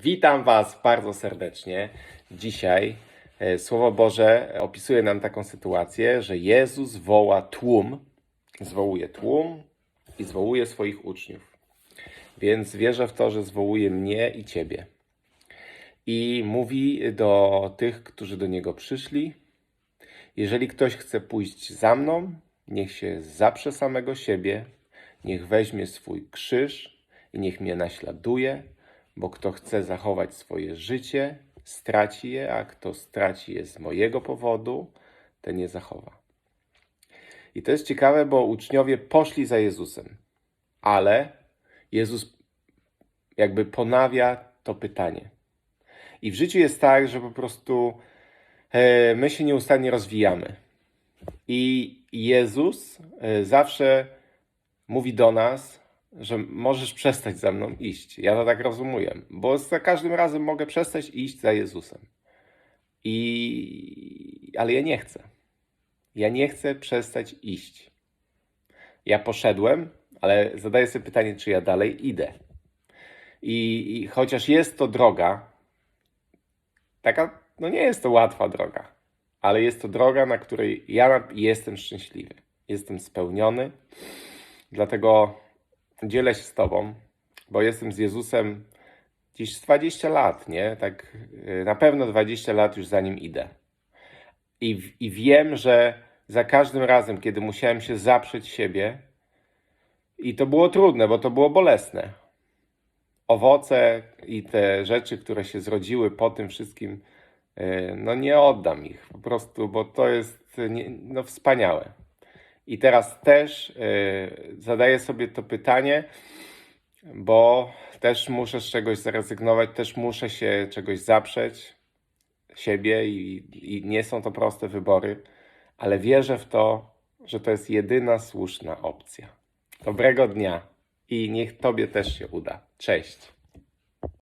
Witam Was bardzo serdecznie. Dzisiaj e, Słowo Boże opisuje nam taką sytuację, że Jezus woła tłum, zwołuje tłum i zwołuje swoich uczniów. Więc wierzę w to, że zwołuje mnie i Ciebie. I mówi do tych, którzy do Niego przyszli: Jeżeli ktoś chce pójść za mną, niech się zaprze samego siebie, niech weźmie swój krzyż i niech mnie naśladuje, bo kto chce zachować swoje życie, straci je, a kto straci je z mojego powodu, ten je zachowa. I to jest ciekawe, bo uczniowie poszli za Jezusem, ale Jezus jakby ponawia to pytanie. I w życiu jest tak, że po prostu e, my się nieustannie rozwijamy. I Jezus e, zawsze mówi do nas, że możesz przestać za mną iść. Ja to tak rozumiem, bo za każdym razem mogę przestać iść za Jezusem. I... Ale ja nie chcę. Ja nie chcę przestać iść. Ja poszedłem, ale zadaję sobie pytanie, czy ja dalej idę. I, I chociaż jest to droga, taka, no nie jest to łatwa droga, ale jest to droga, na której ja jestem szczęśliwy. Jestem spełniony. Dlatego dzielę się z Tobą, bo jestem z Jezusem gdzieś z 20 lat, nie? Tak y, na pewno 20 lat już za nim idę. I, I wiem, że za każdym razem, kiedy musiałem się zaprzeć siebie, i to było trudne, bo to było bolesne. Owoce i te rzeczy, które się zrodziły po tym wszystkim, y, no nie oddam ich po prostu, bo to jest y, no, wspaniałe. I teraz też y, zadaję sobie to pytanie, bo też muszę z czegoś zrezygnować, też muszę się czegoś zaprzeć, siebie i, i nie są to proste wybory, ale wierzę w to, że to jest jedyna słuszna opcja. Dobrego dnia i niech Tobie też się uda. Cześć.